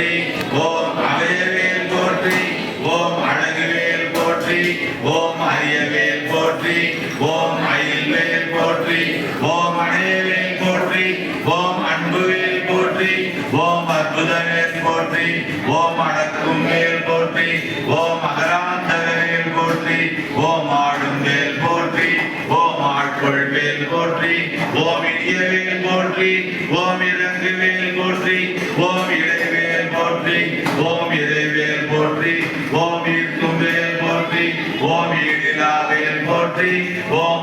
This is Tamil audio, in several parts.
போற்றி ஓம் அவையவேல் போற்றி ஓம் அழகுவேல் போற்றி ஓம் அரியவேல் போற்றி ஓம் அயில்வேல் போற்றி ஓம் அணையவேல் போற்றி ஓம் அன்புவேல் போற்றி ஓம் அற்புதவேல் போற்றி ஓம் அடக்கும் வேல் போற்றி ஓம் அகராந்தகவேல் போற்றி ஓம் ஆடும் வேல் போற்றி ஓம் ஆட்கொள் வேல் போற்றி ஓம் இடியவேல் போற்றி ஓம் இறங்குவேல் போற்றி ஓம் இட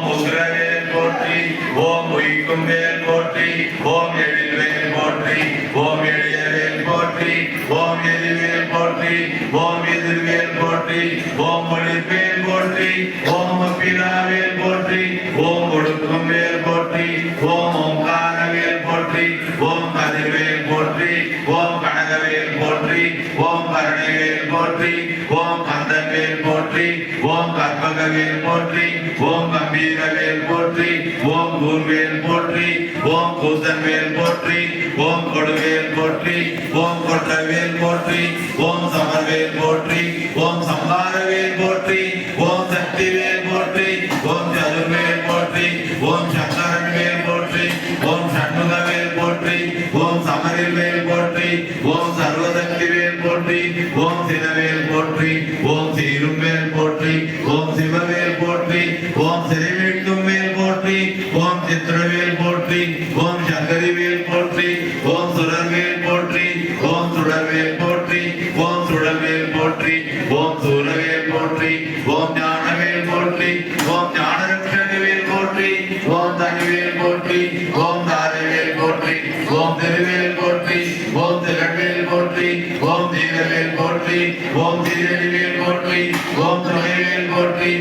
உக்ரவேல் போற்றி ஓம் உயிக்கும் வேல் போற்றி ஓம் எழில்வேல் போற்றி ஓம் எளியவேல் போற்றி ஓம் எதிர்வேல் போற்றி ஓம் எதிர்வேல் போற்றி ஓம் ஒளிர்வேல் போற்றி ஓம் அப்பிலாவேல் போற்றி ஓம் ஒடுக்கும் வேல் போற்றி ஓம் ஓங்காரவேல் போற்றி ஓம் கதிர்வேல் போற்றி ஓம் கனகவேல் போற்றி ஓம் கருணைவேல் போற்றி ஓம் கந்தவேல் போற்றி ஓம் கற்பகவேல் போற்றி ஓம் கம்பீரவேல் போற்றி ஓம் கூர்வேல் போற்றி ஓம் கூசன்வேல் போற்றி ஓம் கொடுவேல் போற்றி ஓம் கொட்டவேல் போற்றி ஓம் சமர்வேல் போற்றி ஓம் சம்பாரவேல் போற்றி ஓம் சக்திவேல் போற்றி ஓம் சதுர்வேல் போற்றி ஓம் சங்கரன் வேல் போற்றி ஓம் சண்முகவேல் போற்றி ஓம் சமரில்வேல் போற்றி ஓம் சர்வசக்தி வேல் போற்றி ஓம் சிவவேல் போற்றி ஓம் ஓம் சங்கரிவேல் போற்றி ஓம் சுடர்வேல் போற்றி ஓம் சுடர்வேல் போற்றி ஓம் சுடர்வேல் போற்றி ஓம் சூரவேல் போற்றி ஓம் ஞானவேல் போற்றி ஓம் ஞானரட்சகவேல் போற்றி ஓம் தனிவேல் போற்றி ஓம் தாரவேல் போற்றி ஓம் திருவேல் போற்றி ஓம் திரவேல் போற்றி ஓம் தீரவேல் போற்றி ஓம் தீரவேல் போற்றி ஓம் துணைவேல் போற்றி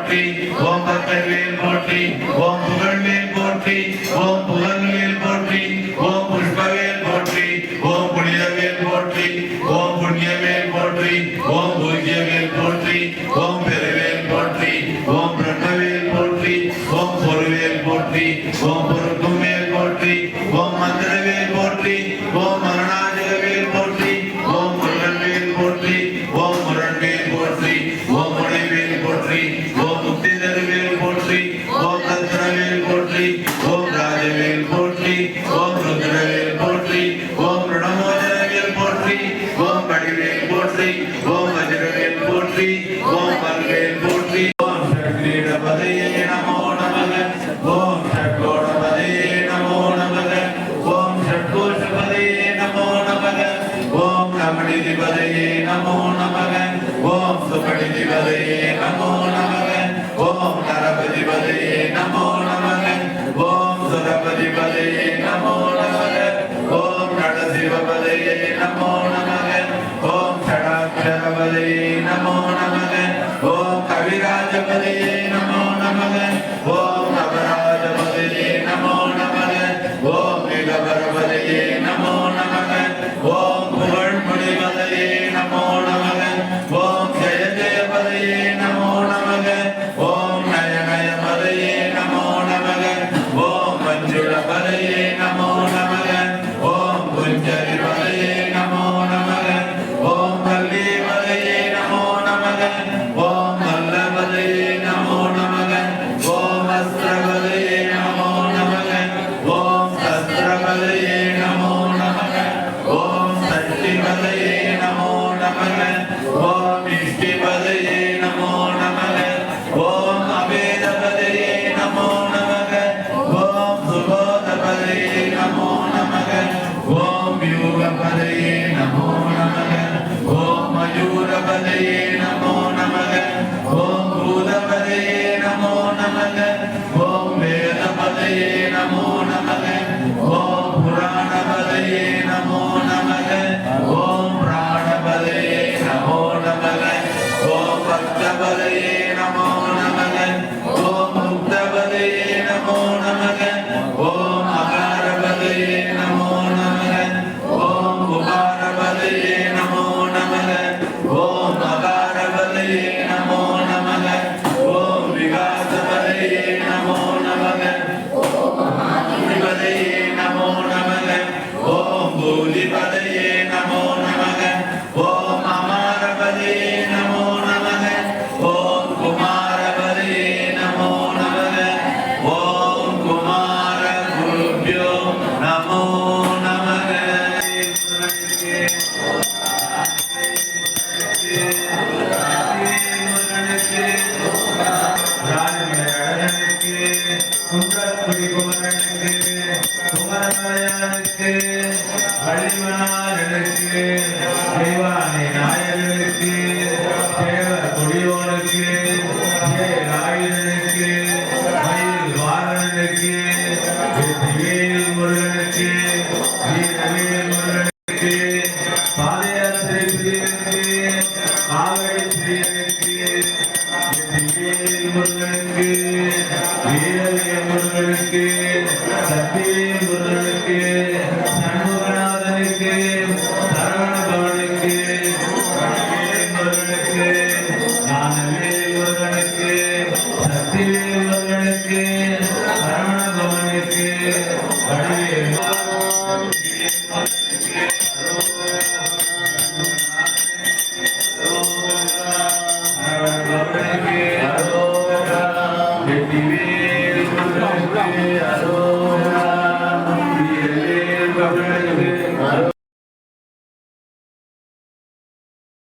போற்றி ஓம் பக்கர்வேல் போற்றி ஓம் புகழ்வேல் போற்றி ஓம் புகழ்வேல் போற்றி ஓம் புஷ்பவேல் போற்றி ஓம் புனிதவேல் போற்றி ஓம் புண்ணியவேல் போற்றி ஓம் பூஜ்யவேல் போற்றி ஓம் சுபணிதிபதையே நமோ நமக சஷ்டிபதையே நமோ நமக ஓம் இஷ்டிபதையே நமோ நமக ஓம் அபேதபதையே நமோ நமக ஓம் சுபோதபதையே நமோ நமக ஓம் யூகபதையே நமோ நமக ஓம் மயூரபதையே நமோ ஓம் அறிவனாரனுக்கு அறிவானை நாயகனுக்கு தேவர் கொடியோனுக்கு ராயனுக்கு மயில் வாரணனுக்கு வெற்றிவேல் முருகனுக்கு வீரவேல் முருகனுக்கு பாதயாத்திரை பிரியனுக்கு ஆவடி பிரியனுக்கு வெற்றிவேல் முருகனுக்கு வீரவேல் முருகனுக்கு சத்திவேல் முருகனுக்கு சரவண